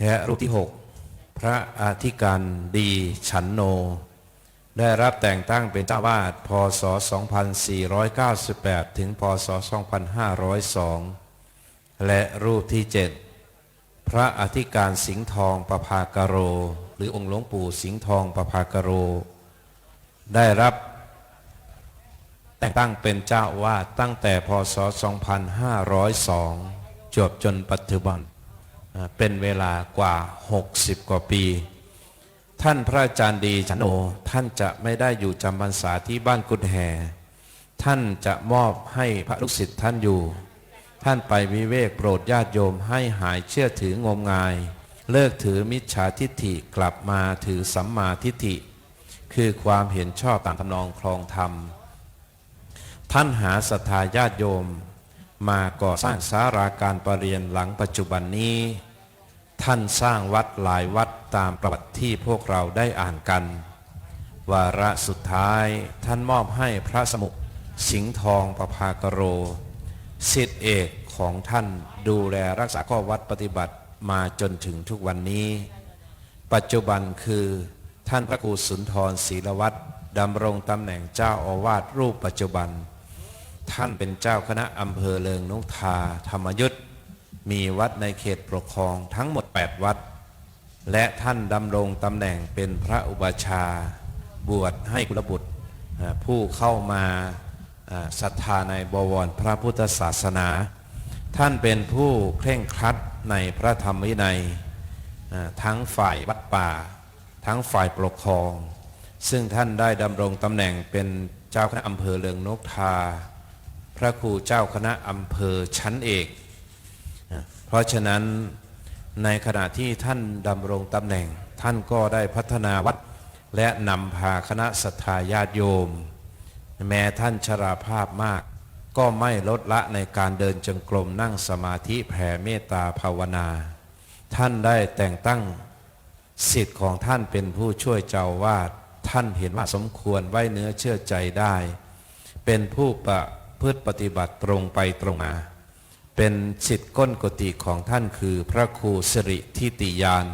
และรูปที่ 6 พระอาธิการดีฉันโน ได้รับแต่งตั้งเป็นเจ้าวาดพศ 2498 ถึงพศ 2502 และรูปที่ 7 พระอธิการสิงห์ทองประภากโร หรือองค์หลวงปู่สิงห์ทองประภากโร ได้รับแต่งตั้งเป็นเจ้าวาดตั้งแต่พศ 2502 จวบจนปัจจุบันอ่าเป็นเวลากว่า 60 กว่าปี ท่านพระอาจารย์ดีฉันโอ ท่านจะไม่ได้อยู่จำพรรษาที่บ้านกุฎแห่ ท่านจะมอบให้พระลูกศิษย์ท่านอยู่ ท่านไปวิเวกโปรดญาติโยมให้หายเชื่อถืองมงาย เลิกถือมิจฉาทิฏฐิกลับมาถือสัมมาทิฏฐิ คือความเห็นชอบตามทำนองคลองธรรม ท่านหาศรัทธาญาติโยม มาก่อสร้างสาราการประเรียนหลังปัจจุบันนี้ ท่านสร้างวัดหลายวัดตามประวัติที่พวกเราได้อ่านกัน วาระสุดท้ายท่านมอบให้พระสมุสิงห์ทองประภากโรสิทธิเอกของท่านดูแลรักษาข้อวัดปฏิบัติมาจนถึงทุกวันนี้ ปัจจุบันคือท่านพระครูสุนทรศีลวัตรดำรงตำแหน่งเจ้าอาวาสรูปปัจจุบัน ท่านเป็นเจ้าคณะอำเภอเลิงนุกทาธรรมยุทธมีวัดในเขตปกครองทั้งหมด 8 วัด และท่านดำรงตำแหน่งเป็นพระอุปชา บวชให้กุลบุตร ผู้เข้ามาศรัทธาในบวรพระพุทธศาสนา ท่านเป็นผู้เคร่งครัดในพระธรรมวินัย ทั้งฝ่ายวัดป่า ทั้งฝ่ายปกครอง ซึ่งท่านได้ดำรงตำแหน่งเป็นเจ้าคณะอำเภอเลืองนกทา พระครูเจ้าคณะอำเภอชั้นเอก เพราะฉะนั้นในขณะที่ท่านดำรงตำแหน่ง ท่านก็ได้พัฒนาวัดและนำพาคณะศรัทธาญาติโยม แม้ท่านชราภาพมาก ก็ไม่ลดละในการเดินจงกรมนั่งสมาธิแผ่เมตตาภาวนา ท่านได้แต่งตั้งสิทธิ์ของท่านเป็นผู้ช่วยเจ้าวาดท่านเห็นว่าสมควรไว้เนื้อเชื่อใจได้ เป็นผู้ประ พฤติปฏิบัติตรงไปตรงมา เป็นสิทธิ์ก้นกติของท่านคือพระครูสิริทิติยาน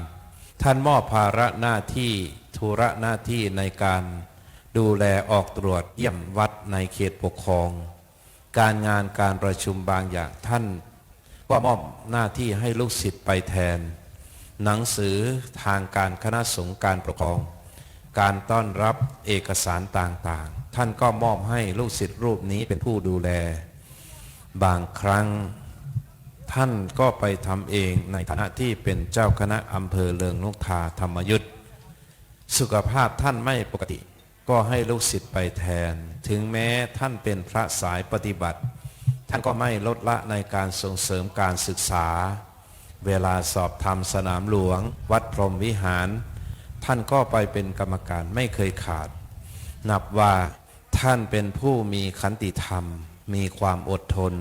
ท่านมอบภาระหน้าที่ธุระหน้าที่ในการดูแลออกตรวจเยี่ยมวัดในเขตปกครอง การงานการประชุมบางอย่างท่านก็มอบหน้าที่ให้ลูกศิษย์ไปแทน หนังสือทางการคณะสงฆ์การปกครอง การต้อนรับเอกสารต่างๆ ท่านก็มอบให้ลูกศิษย์รูปนี้เป็นผู้ดูแล บางครั้งท่านก็ไปทำเองในฐานะที่เป็นเจ้าคณะอำเภอเลิงนกทาธรรมยุทธสุขภาพท่านไม่ปกติ ก็ให้ลูกศิษย์ไปแทน ถึงแม้ท่านเป็นพระสายปฏิบัติ ท่านก็ไม่ลดละในการส่งเสริมการศึกษา เวลาสอบธรรมสนามหลวง วัดพรหมวิหาร ท่านก็ไปเป็นกรรมการไม่เคยขาด นับว่าท่านเป็นผู้มีขันติธรรม มีความอดทน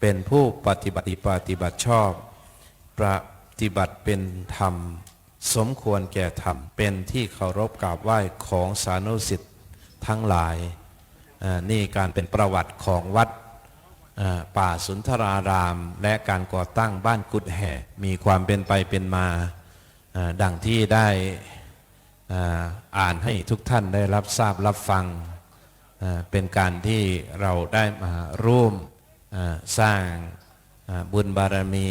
เป็นผู้ปฏิบัติปฏิบัติชอบ ปฏิบัติเป็นธรรม สมควรแก่ธรรม เป็นที่เคารพกราบไหว้ของสานุสิทธิ์ทั้งหลาย นี่การเป็นประวัติของวัดป่าสุนทราราม และการก่อตั้งบ้านกุดแห่ มีความเป็นไปเป็นมาดังที่ได้ อ่านให้ทุกท่านได้รับทราบรับฟัง เป็นการที่เราได้มาร่วมสร้างบุญบารมี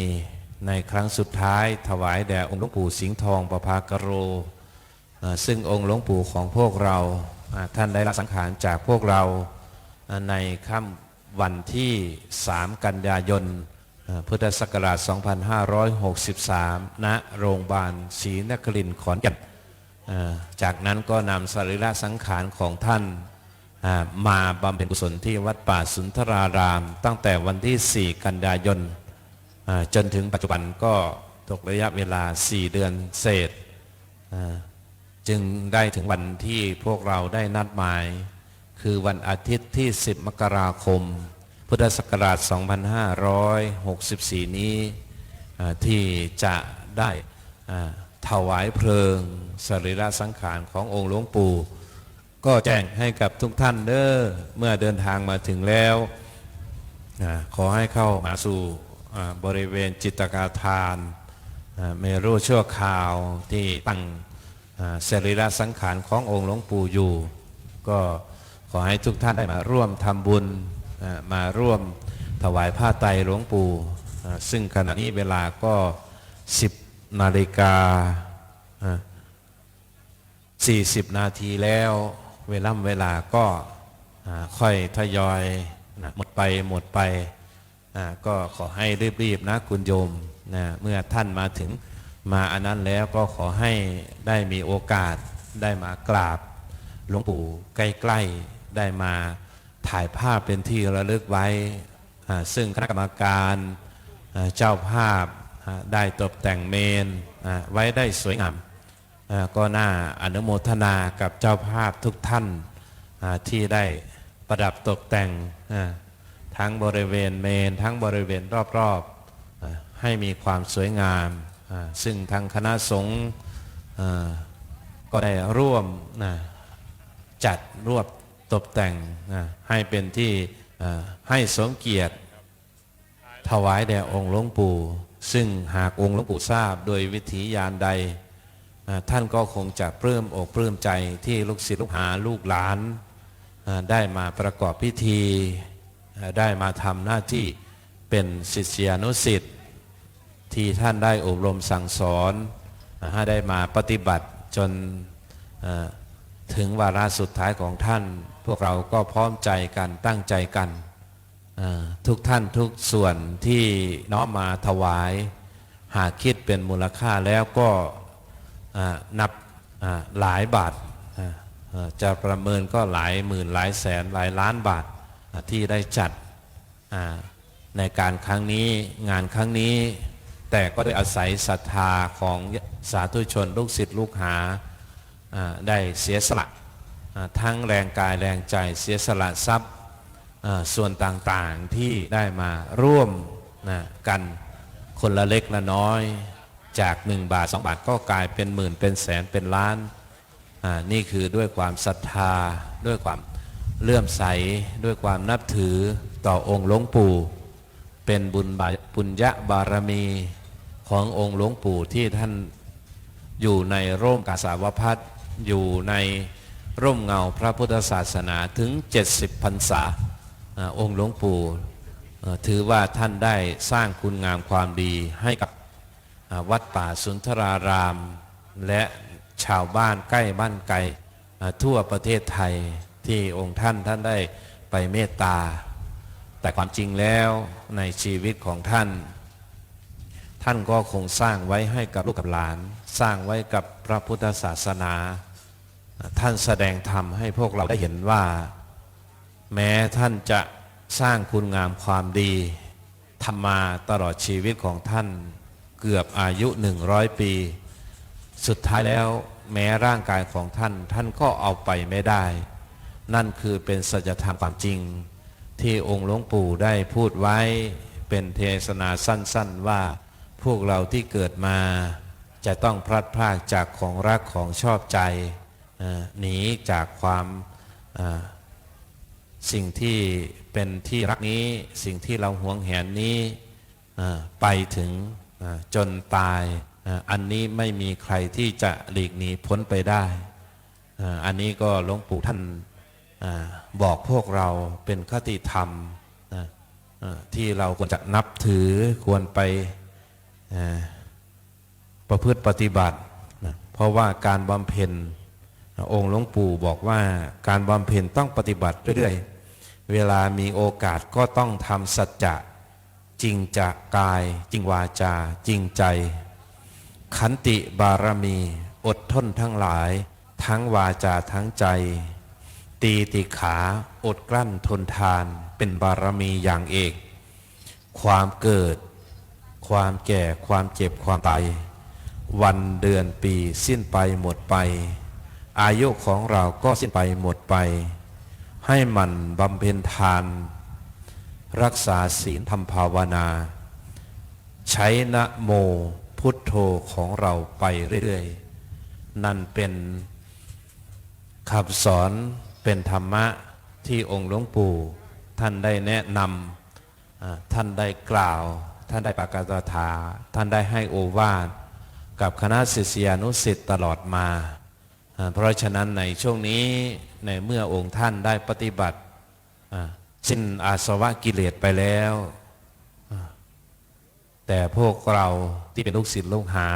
ในครั้งสุดท้ายถวายแด่องค์หลวงปู่สิงห์ทองประภากโรอ่าซึ่งองค์หลวงปู่ของพวกเราท่านได้ละสังขารจากพวกเราในค่ำวันที่ 3 กันยายนอ่าพุทธศักราช 2563 ณ โรงพยาบาลศรีนครินทร์ขอนแก่น จากนั้นก็นำสรีระสังขารของท่านมาบำเพ็ญกุศลที่วัดป่าสุนทราราม ตั้งแต่วันที่ 4 กันยายนจนถึงปัจจุบันก็ตกระยะเวลา 4 เดือนเศษ จึงได้ถึงวันที่พวกเราได้นัดหมาย คือวันอาทิตย์ที่ 10 มกราคม พุทธศักราช 2564 นี้ที่จะได้อ่า ถวายเพลิงสรีระสังขารขององค์หลวงปู่ ก็แจ้งให้กับทุกท่านเด้อเมื่อเดินทางมาถึงแล้วขอให้เข้ามาสู่บริเวณจิตกาทานเมรุชั่วคราวที่ตั้งสรีระสังขารขององค์หลวงปู่อยู่ ก็ขอให้ทุกท่านได้มาร่วมทำบุญมาร่วมถวายผ้าไตรหลวงปู่ ซึ่งขณะนี้เวลาก็ 10 นาฬิกาอ่า40นาทีแล้ว เวลาเวลาก็ค่อยทยอยหมดไปหมดไป ก็ขอให้รีบๆนะคุณโยมนะเมื่อท่านมาถึงมาอันนั้นแล้วก็ขอให้ได้มีโอกาสได้มากราบหลวงปู่ใกล้ๆได้มาถ่ายภาพเป็นที่ระลึกไว้ ซึ่งคณะกรรมการเจ้าภาพ ได้ตกแต่งเมนไว้ได้สวยงามก็น่าอนุโมทนากับเจ้าภาพทุกท่านที่ได้ประดับตกแต่งทั้งบริเวณเมน ทั้งบริเวณรอบๆให้มีความสวยงาม ซึ่งทางคณะสงฆ์ก็ได้ร่วมจัดรวบตกแต่งให้เป็นที่ให้สมเกียรติถวายแด่องค์หลวงปู่ ซึ่งหากองค์หลวงปู่ทราบโดยวิถียานใด ท่านก็คงจะปลื้มอกปลื้มใจที่ลูกศิษย์ลูกหาลูกหลาน ได้มาประกอบพิธี ได้มาทำหน้าที่เป็นศิษยานุศิษย์ที่ท่านได้อบรมสั่งสอนให้ได้มาปฏิบัติจนถึงวาระสุดท้ายของท่าน พวกเราก็พร้อมใจกันตั้งใจกัน ทุกท่านทุกส่วนที่น้อมมาถวาย หากคิดเป็นมูลค่าแล้วก็นับหลายบาท จะประเมินก็หลายหมื่นหลายแสนหลายล้านบาทที่ได้จัดในการครั้งนี้งานครั้งนี้ แต่ก็ได้อาศัยศรัทธาของสาธุชนลูกศิษย์ลูกหาได้เสียสละทั้งแรงกายแรงใจเสียสละทรัพย์ ส่วนต่างๆที่ได้มาร่วมนะกันคนละเล็กละน้อย จาก 1 บาท 2 บาทก็กลายเป็นหมื่นเป็นแสนเป็นล้านนี่คือด้วยความศรัทธา ด้วยความเลื่อมใส ด้วยความนับถือต่อองค์หลวงปู่ เป็นบุญบุญญะบารมีขององค์หลวงปู่ที่ท่านอยู่ในร่มกาสาวพัฒอยู่ในร่มเงาพระพุทธศาสนาถึง 70พรรษา องค์หลวงปู่ถือว่าท่านได้สร้างคุณงามความดีให้กับวัดป่าสุนทราราม และชาวบ้านใกล้บ้านไกลทั่วประเทศไทยที่องค์ท่านท่านได้ไปเมตตา แต่ความจริงแล้วในชีวิตของท่าน ท่านก็คงสร้างไว้ให้กับลูกกับหลาน สร้างไว้กับพระพุทธศาสนา ท่านแสดงธรรมให้พวกเราได้เห็นว่า แม้ท่านจะสร้างคุณงามความดีทำมาตลอดชีวิตของท่านเกือบอายุหนึ่งร้อยปี สุดท้ายแล้วแม้ร่างกายของท่านท่านก็เอาไปไม่ได้ นั่นคือเป็นสัจธรรมความจริง ที่องค์หลวงปู่ได้พูดไว้เป็นเทศนาสั้นๆว่าพวกเราที่เกิดมา จะต้องพลัดพรากจากของรักของชอบใจหนีจากความ สิ่งที่เป็นที่รักนี้ สิ่งที่เราหวงแหนนี้ไปถึงจนตาย อันนี้ไม่มีใครที่จะหลีกหนีพ้นไปได้ อันนี้ก็หลวงปู่ท่านบอกพวกเราเป็นคติธรรมที่เราควรจะนับถือควรไปประพฤติปฏิบัติ เพราะว่าการบำเพ็ญ องค์หลวงปู่บอกว่าการบำเพ็ญต้องปฏิบัติเรื่อยๆ เวลามีโอกาสก็ต้องทำสัจจะจริงจะกาย จริงวาจา จริงใจ ขันติบารมี อดทนทั้งหลาย ทั้งวาจาทั้งใจ ตีติขาอดกลั้นทนทาน เป็นบารมีอย่างเอก ความเกิด ความแก่ความเจ็บความตายวันเดือนปีสิ้นไปหมดไป อายุของเราก็สิ้นไปหมดไป ให้มันบำเพ็ญทาน รักษาศีลทำภาวนา ใช้นะโมพุทโธของเราไปเรื่อยๆ นั่นเป็นคำสอนเป็นธรรมะที่องค์หลวงปู่ ท่านได้แนะนำอ่าท่านได้กล่าว ท่านได้ประกาศถาท่านได้ให้โอวาทกับคณะศิษยานุศิษย์ตลอดมาอ่า เพราะฉะนั้นในช่วงนี้ในเมื่อองค์ท่านได้ปฏิบัติสิ้นอาสวะกิเลสไปแล้ว แต่พวกเราที่เป็นลูกศิษย์ลูกหา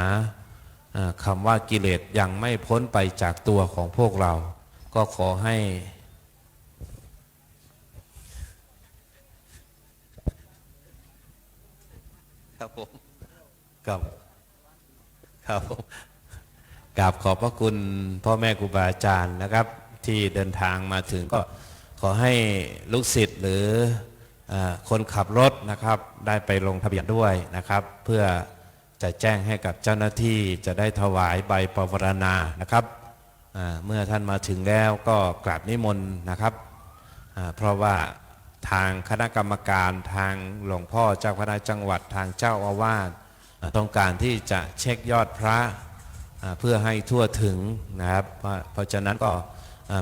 อ่าคำว่ากิเลสยังไม่พ้นไปจากตัวของพวกเรา ก็ขอให้ครับผมครับครับผม กราบขอบพระคุณพ่อแม่ครูบาอาจารย์นะครับ ที่เดินทางมาถึงก็ขอให้ลูกศิษย์หรืออคนขับรถนะครับ ได้ไปลงทะเบียนด้วยนะครับ เพื่อจะแจ้งให้กับเจ้าหน้าที่จะได้ถวายใบปวารณานะครับเมื่อท่านมาถึงแล้วก็กราบนิมนต์นะครับเพราะว่าทางคณะกรรมการทางหลวงพ่อเจ้าคณะจังหวัดทางเจ้าอาวาสต้องการที่จะเช็คยอดพระ เพื่อให้ทั่วถึงนะครับ เพราะฉะนั้นก็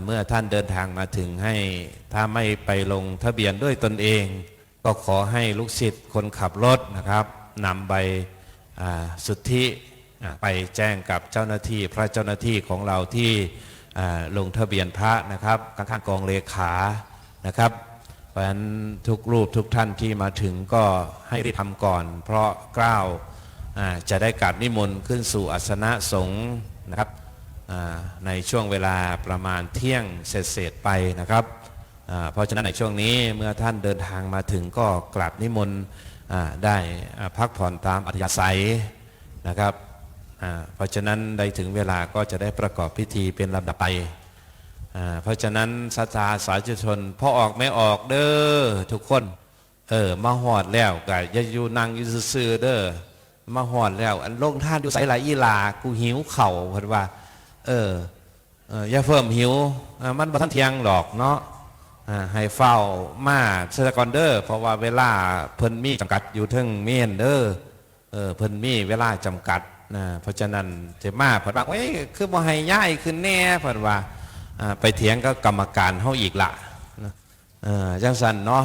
เมื่อท่านเดินทางมาถึงให้ถ้าไม่ไปลงทะเบียนด้วยตนเอง ก็ขอให้ลูกศิษย์คนขับรถนะครับนำใบสุทธิไปแจ้งกับเจ้าหน้าที่พระเจ้าหน้าที่ของเราที่ลงทะเบียนพระนะครับข้างๆกองเลขานะครับเพราะฉะนั้นทุกรูปทุกท่านที่มาถึงก็ให้รีบทำก่อน เพราะกล้าว จะได้กราบนิมนต์ขึ้นสู่อาสนะสงฆ์นะครับในช่วงเวลาประมาณเที่ยงเศษๆไปนะครับ เพราะฉะนั้นในช่วงนี้เมื่อท่านเดินทางมาถึงก็กราบนิมนต์ได้พักผ่อนตามอัธยาศัยนะครับ เพราะฉะนั้นได้ถึงเวลาก็จะได้ประกอบพิธีเป็นลำดับไป เพราะฉะนั้นศรัทธาสาธุชนพอออกไม่ออกเด้อทุกคน เออมาหอดแล้วก็ยอยู่นั่งยู่ซื่อเด้อ มาหอดแล้ว อันลงท่านอยู่ไสหลายอีหลา กูหิวเข่าเพิ่นว่า เออเออย่าเพิ่มหิว มันบ่ทันเที่ยงหรอกเนาะให้เฝ้ามาเซตกอนเด้อเพราะว่าเวลาเพิ่นมีจำกัดอยู่เทึงเมนเด้อเออเพิ่นมีเวลาจำกัดนะเพราะฉะนั้นจะมาเพิ่นว่าเอ้ยคือบ่ให้ย้ายขึ้นแน่เพิ่นว่าอ่าไปเถียงก็กรรมการเฮาอีกละนะเออจังสันเนาะ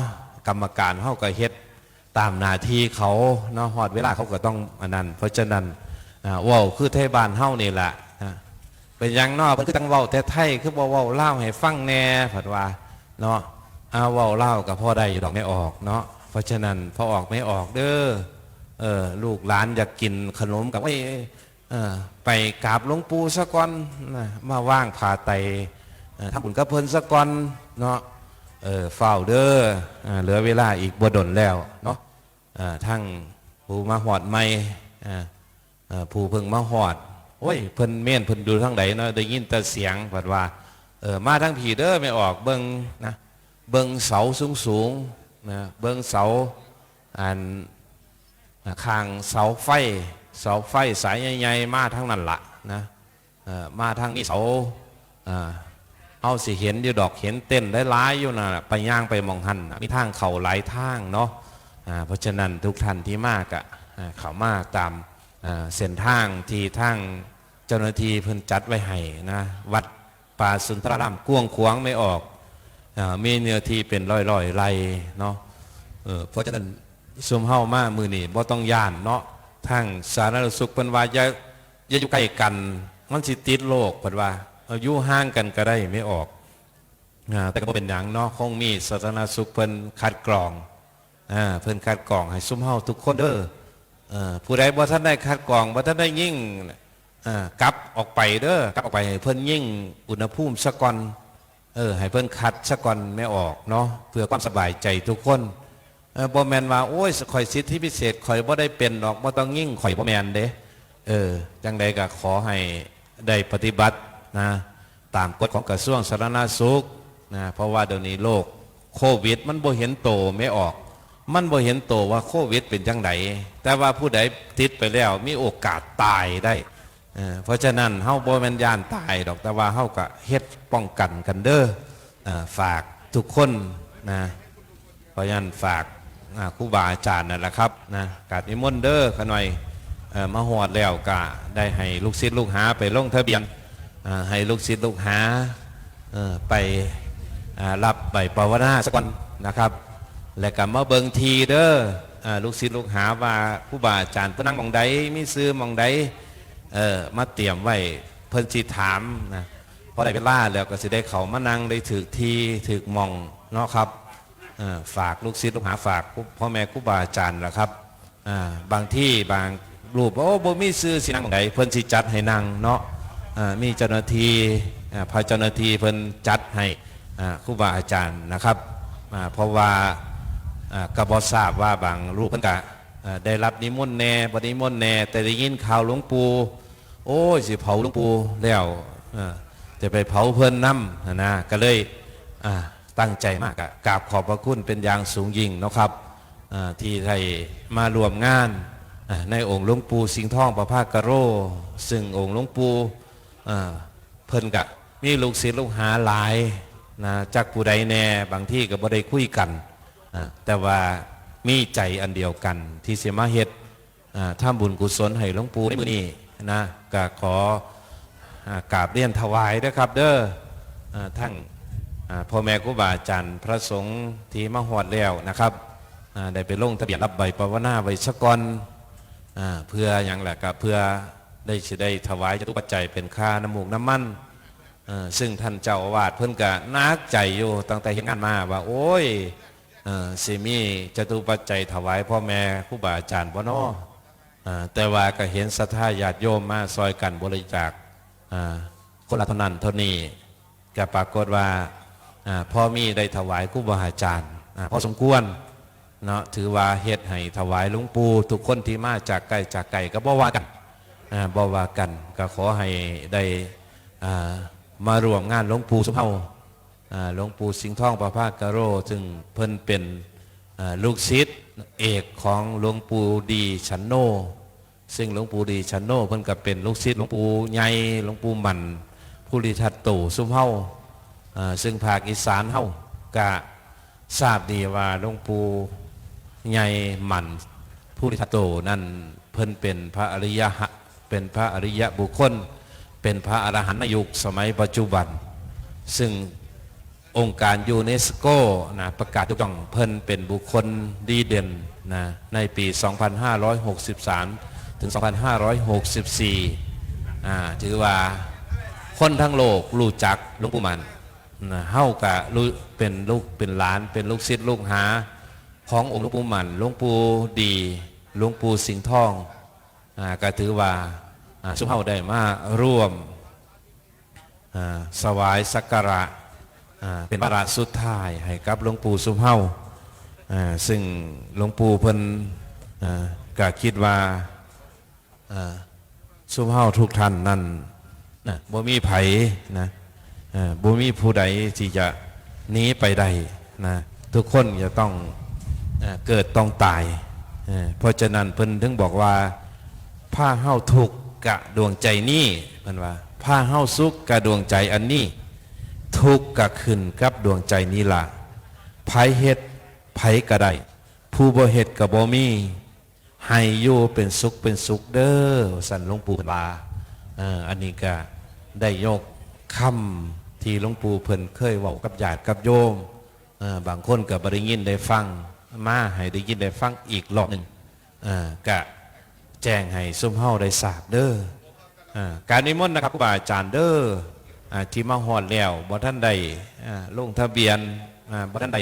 กรรมการเฮาก็เฮ็ด ตามหน้าที่เขาเนาะฮอดเวลาเขาก็ต้องอันนั้น เพราะฉะนั้นอ่าวคือไทบานเฮานี่แหละเป็นยังนาะเพิ่นคือจังว้าวแต่ไทยคือบ่เว้าลาให้ฟังแน่เพิ่นว่าเนาะอาว้าวเล่าวก็พอได้อยู่ดอกไม่ออกเนาะเพราะฉะนั้นพอออกไม่ออกเด้อเออลูกหลานอยากกินขนมกับเอ้เออไปกราบหลวงปู่ซะก่อนมาว่างผ่าไตทำบุญกับเพิ่นสักก่อนเนาะ เออเฝ้าเด้อเหลือเวลาอีกบ่ดนแล้วเนาะทั้งผู้มาหอดไม่ผู้เพิ่งมาหอดโอ้ยเพิ่นเม่นเพิ่นดูทางไหนเนาะได้ยินแต่เสียงเพิ่นว่าเออมาทั้งผีเด้อไม่ออกเบิ่งนะเบิ่งเสาสูงสูงๆนะเบิ่งเสาอันคางเสาไฟ เสาไฟสายใหญ่ๆมาทั้งนั้นละนะมาทั้งนี้เสาอ่า เอาสิเห็นอยู่ดอกเห็นเต้นได้ร้ายๆอยู่นะไปย่างไปมองหันมีทางเขาหลายทางเนาะเพราะฉะนั้นทุกท่านที่มากอะอะเขามากตามเส้นทางที่ทางเจ้าหน้าที่เพิ่นจัดไว้ให้นะวัดป่าสุนทรารามกวงขวางไม่ออกอมีเนื้อที่เป็นร้อยร้อยๆไรเนาะเพราะฉะนั้นซุมเฮามามือนี่บ่ต้องย่านเนาะทางสาธารณสุขเพิ่นว่าอย่าอย่าอยู่ใกล้กันมันสิติดโรคเพิ่นว่า อายู่ห่างกันก็ได้ไม่ออกแต่ก็เป็นอย่างเนาะคงมีสาธาสุขเพิ่นคัดกรองอเพิ่นคัดกรองให้ซุ่มเฮาทุกคนเด้ออผู้ใดบ่ทันได้คัดกรองบ่ทันได้ยิ่งกลับออกไปเด้อกลับออกไปให้เพิ่นยิ่งอุณหภูมิซะก่อนเออให้เพิ่นคัดซะก่อนไม่ออกเนาะเพื่อความสบายใจทุกคนบ่แมนว่าโอ้ยข่อยสิทธิพิเศษข่อยบ่ได้เป็นดอกบ่ต้องยิ่งข่อยบ่แมนเด้เออจังใดก็ขอให้ได้ปฏิบัติ นะตามกฎของกระทรวงสาธารณสุขนะเพราะว่าเดี๋ยวนี้โรคโควิด มันบ่เห็นโตไม่ออก มันบ่เห็นโตว่าโควิดเป็นจังไดแต่ว่าผู้ใดติดไปแล้วมีโอกาสตายได้เออเพราะฉะนั้นเฮาบ่แม่นย่านตายดอกแต่ว่าเฮาก็เฮ็ดป้องกันกันเด้อฝากทุกคนนะเพราะฉะนั้นฝากครูบาอาจารย์นั่นแหละครับนะกาบนิมนต์เด้อขน่อยอ่อมาฮอดแล้วก็ได้ให้ลูกศิษย์ลูกหาไปลงทะเบียน ให้ลูกศิษย์ลูกหาไปรับใบปวนาสักวันนะครับ แล้วก็มาเบิงทีเด้อลูกศิษย์ลูกหาว่าผู้บาอาจารย์เพิ่นนั่งมองใดมีซื้อมองใดเออมาเตรียมไว้เพิ่นสิถามนะพอได้เวลาแล้วก็สิได้เขามานั่งได้ถึกทีถึกหมองเนาะครับฝากลูกศิษย์ลูกหาฝากพ่อแม่ครูบาอาจารย์ละครับบางที่บางรูปโอ้บ่มีซื้อสินั่งหม้องใดเพิ่นสิจัดให้นั่งเนาะ มีเจ้าหน้าที่อ่าพาเจ้าหน้าที่เพิ่นจัดให้ครูบาอาจารย์นะครับเพราะว่าอ่าก็บอทราบว่าบางรูปเพิ่นก็อ่าได้รับนิมนต์แน่บนิมนต์แน่แต่ได้ยินข่าวหลวงปู่โอ้ยสิเผาหลวงปู่แล้วจะไปเผาเพิ่นน้ำนะนะก็เลยตั้งใจมากกราบขอบพระคุณเป็นอย่างสูงยิ่งนะครับที่ได้มารวมงานในองค์หลวงปู่สิงห์ทองประภาคกะโร ซึ่งองค์หลวงปู่ เพิ่นกะมีลูกศิษย์ลูกหาหลายนะจากผู้ใดแน่บางที่ก็บ่ได้คุยกันแต่ว่ามีใจอันเดียวกัน ที่เสียมาเฮ็ดอ่าท่าบุญกุศลให้หลวงปู่ในมือนี้นะก็ขออกราบเรียนถวายนะครับ เด้ออ่าทั้งพ่อแม่ครูบาอาจารย์พระสงฆ์ที่มาฮอดแล้วนะครับได้ไปลงทะเบียนรับใบปวนาไว้สก่อนอเพื่ออย่างแหละก็เพื่อ ได้สิได้ถวายจตุปัจจัยเป็นค่าน้ำมูกน้ำมันซึ่งท่านเจ้าอาวาสเพิ่นก็นักใจอยู่ตั้งแต่เห็นงานมาว่า โอ้ยเอ่อสิมีจตุปัจจัยถวายพ่อแม่ครูบาอาจารย์บ่เนาะอ่าแต่ว่าก็เห็นศรัทธาญาติโยมมาซอยกันบริจาคคนละเท่านั้นเท่านี้ก็ปรากฏว่าพ่อมีได้ถวายครูบาอาจารย์อ่าพอสมควรเนาะถือว่าเฮ็ดให้ถวายหลวงปู่ทุกคนที่มาจากไกลจากไกลก็บ่ว่ากัน บอว่ากัน ก็ขอให้ได้มารวมงานหลวงปู่สมเฮาหลวงปู่สิงห์ทองประภาคกโร ซึ่งเพิ่นเป็นลูกศิษย์เอกของหลวงปู่ดีชันโน ซึ่งหลวงปู่ดีชันโนเพิ่นก็เป็นลูกศิษย์หลวงปู่ใหญ่หลวงปู่หมันผู้ริทัตโตสุมเฮาซึ่งภาคอีสานเฮากะทราบดีว่าหลวงปู่ใหญ่หมันผู้ริทัตโตนั่นเพิ่นเป็นพระอริยะ เป็นพระอริยะบุคคล เป็นพระอรหันต์ในยุคสมัยปัจจุบัน ซึ่งองค์การยูเนสโกนะประกาศทุกต้องเพิ่นเป็นบุคคลดีเด่นนะในปี 2563 ถึง 2564อ่าถือว่าคนทั้งโลกรู้จักหลวงปู่มันนะเฮากะรู้เป็นลูกเป็นหลานเป็นลูกศิษย์ลูกหา ขององค์หลวงปู่มันหลวงปู่ดีหลวงปู่สิงห์ทองอาก็ถือว่า สุภาพได้มาร่วมสวายสักการะเป็นประสุดท้ายให้กับหลวงปู่สุภาพอ่าซึ่งหลวงปู่เพิ่นก็คิดว่าอ่าสุภาพทุกท่านนั่นนะบ่มีไผนะบ่มีผู้ใดที่จะหนีไปได้นะทุกคนจะต้องเกิดต้องตายเอ่อเพราะฉะนั้นเพิ่นถึงบอกว่าผ้าเฮาทุกข์ กะดวงใจนี้เพิ่นว่าผ้าเฮาสุขกะดวงใจอันนี้ ทุกกะขึ้นกับดวงใจนี้ล่ะไผเฮ็ดไผกะได้ผู้บ่เฮ็ดกะบ่มีให้อยู่เป็นสุขเป็นสุขเด้อสันหลวงปู่เพิ่นว่าอันนี้ก็ได้ยกคำที่หลวงปู่เพิ่นเคยเว้ากับญาติกับโยมบางคนก็บได้ยินได้ฟัง มาให้ได้ยินได้ฟังอีกรอบหนึ่งกะ แจ้งให้ซุ่มเฮาได้ทราบเด้ออการนิมนต์นะครับครูบาอาจารย์เด้ออที่มาฮอดแล้วบ่ท่านใดลงทะเบียนบ่ท่านใด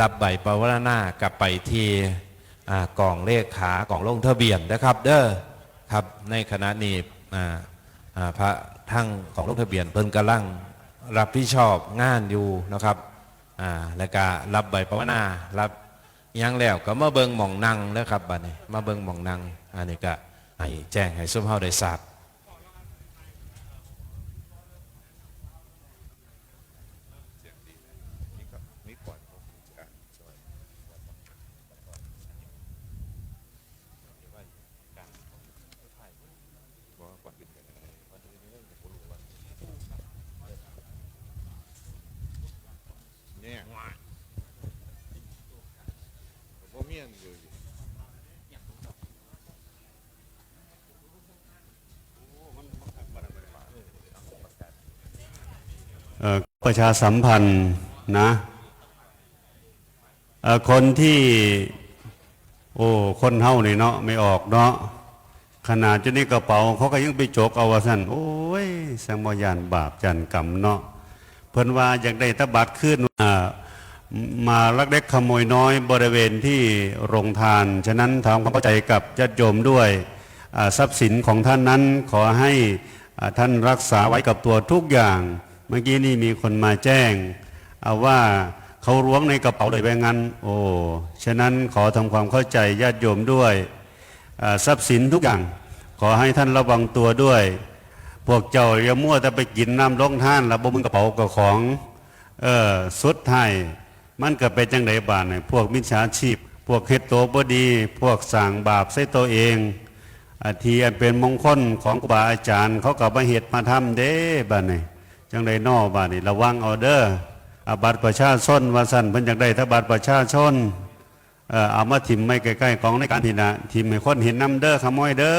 รับใบปวารณากลับไปที่กล่องเลขขากล่องลงทะเบียนนะครับ เด้อครับในขณะนี้พระทั้งของลงทะเบียนเพิ่นกำลังรับผิดชอบงานอยู่นะครับแล้วก็รับใบปวนารับ ยังแล้วก็มาเบิงหม่องนั่งแล้วครับบัดนี้มาเบิงหม่องนั่งอันนี้ก็ให้แจ้งให้สุภาพได้ทราบ เนี่ยผมเมียนอยู่ เอ่อ ประชาสัมพันธ์นะคนที่ โอ้ คนเฮานี่เนาะไม่ออกเนาะขนาดจะนี่กระเป๋า เขาก็ยังไปโจกเอาว่าสั่นโอ้ยสังบยานบาปจันกรรมเนาะเพิ่นว่าอยากได้ตะบัดขึ้นมาลักเล็กขโมยน้อยบริเวณที่โรงทาน ฉะนั้นทำความเข้าใจกับญาติโยมด้วยทรัพย์สินของท่านนั้นขอให้ท่านรักษาไว้กับตัวทุกอย่าง เมื่อกี้นี่มีคนมาแจ้ง เอาว่าเขาล้วงในกระเป๋าเลยไปงั้น โอ้ฉะนั้นขอทำความเข้าใจญาติโยมด้วยทรัพย์สินทุกอย่าง ขอให้ท่านระวังตัวด้วย พวกเจ้าอย่ามั่วแต่ไปกินน้ำลงท่านแล้วบ่มึงกระเป๋ากับของเออสุดท้ายมันก็เป็นจังไดบานเนี่ยพวกมิจฉาชีพ พวกเฮ็ดตัวบดี พวกสั่งบาปใส่ตัวเองอาทีอันเป็นมงคลของครูบาอาจารย์ เขาก็มาเฮ็ดมาทำเด้บานนี่ จังไดนอบานนี่ระวังเอาเด้ออาบัตประชาชนว่าสั่นเพิ่นอยากได้ถ้าบัตรประชาชนเออเอามาถิ่มไม่ใกล้ๆของในการพินาถิ่มให้คนเห็นน้ำเด้อขโมยเด้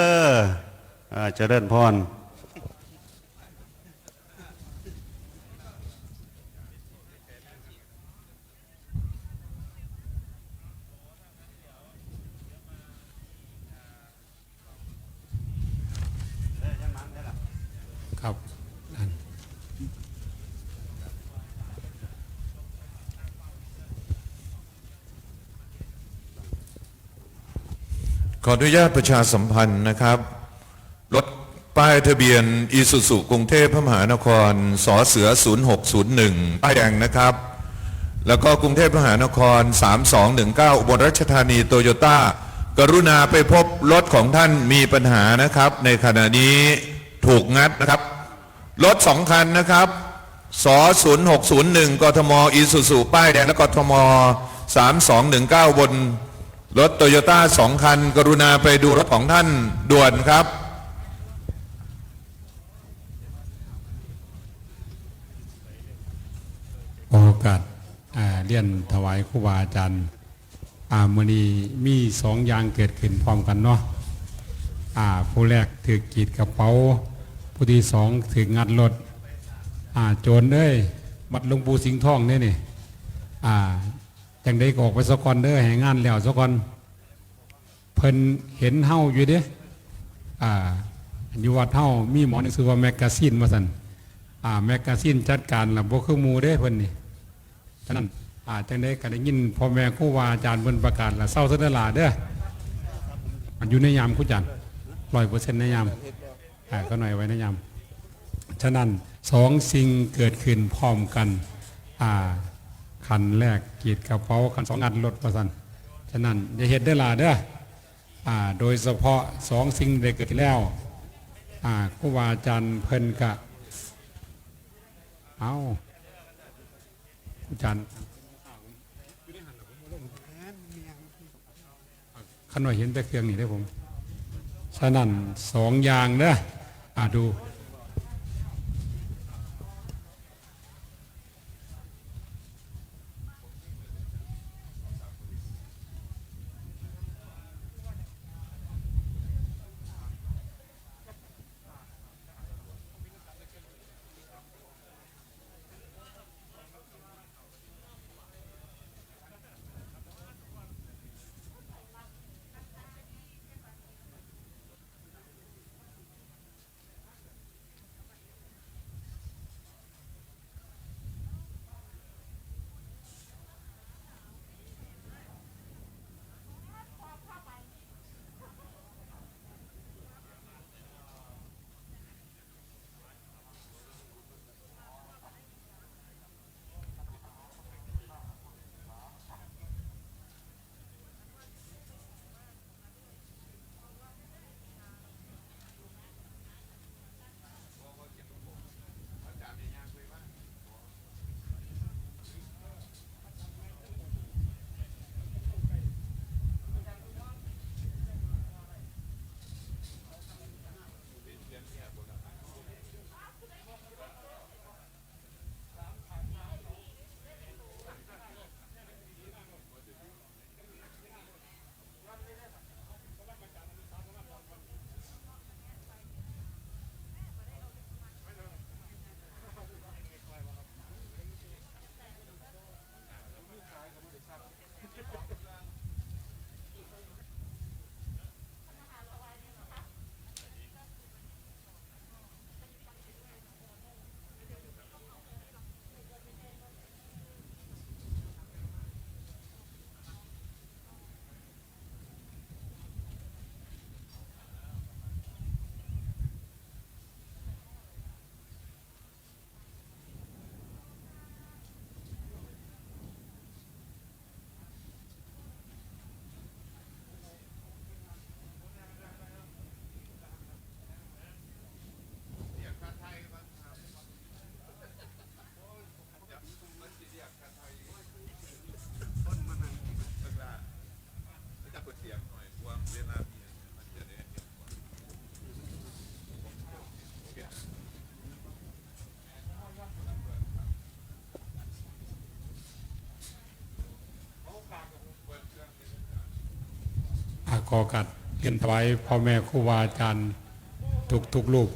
อเจริญพร ขออนุญาตประชาสัมพันธ์นะครับ รถป้ายทะเบียนอีสุสุกรุงเทพพระมหานครสอเสือ 0601 ป้ายแดงนะครับ แล้วก็กรุงเทพมหานคร 3219 อุบลราชธานีโตโยต้ากรุณาไปพบรถของท่านมีปัญหานะครับ ในขณะนี้ถูกงัดนะครับ รถสองคันนะครับสอ0601 กทมอีสุสุป้ายแดงและกทม 3219 บน รถโตโยต้าสองคัน กรุณาไปดูรถของท่านด่วนครับ โอกาสเรียนถวายครูบาอาจารย์อามือนี้มีสองอย่างเกิดขึ้นพร้อมกันเนาะอ่าผู้แรกถือกีดกระเป๋า ผู้ที่สองถืองัดรถอ่าโจรเด้ยบัดลงปูสิงห์ทองเนี่ยนี่อ่า จังได้ก็ออกไปสกอนเด้อแห่งงานแล้วสกอนเพิ่นเห็นเฮาอยู่เด้อ่าอยู่วัดเฮามีหมอหนังสือว่าแมกกาซีนมาสั่นอ่าแมกกาซีนจัดการระบบเครื่องมือได้เพิ่นนี่ฉะนั้นอาจังได้ก็ได้ยินพ่อแม่ครูวาอาจารย์เพิ่นประกาศและเศร้าเสดลาเด้อมันอยู่ในยามครูจันร้อยเปอร์เซ็นต์ในยามอ่าก็หน่อยไว้ในยามฉะนั้นสองสิ่งเกิดขึ้นพร้อมกันอ่า คันแรกกีดกระเป๋าคันสองอันรถประสันฉะนั้นอย่าเห็ดได้ลาเด้ออ่าโดยเฉพาะสองสิ่งได้เกิดแล้วอ่าครูวาอาจารย์เพิ่นกะเอาอาจารย์ขน่อยเห็นแต่เครื่องนี่ได้อผมฉะนั้นสองอย่างเด้ออ่าดู ขอกัดเรียนถวายพ่อแม่ครูบาอาจารย์ทุกทุกๆรูป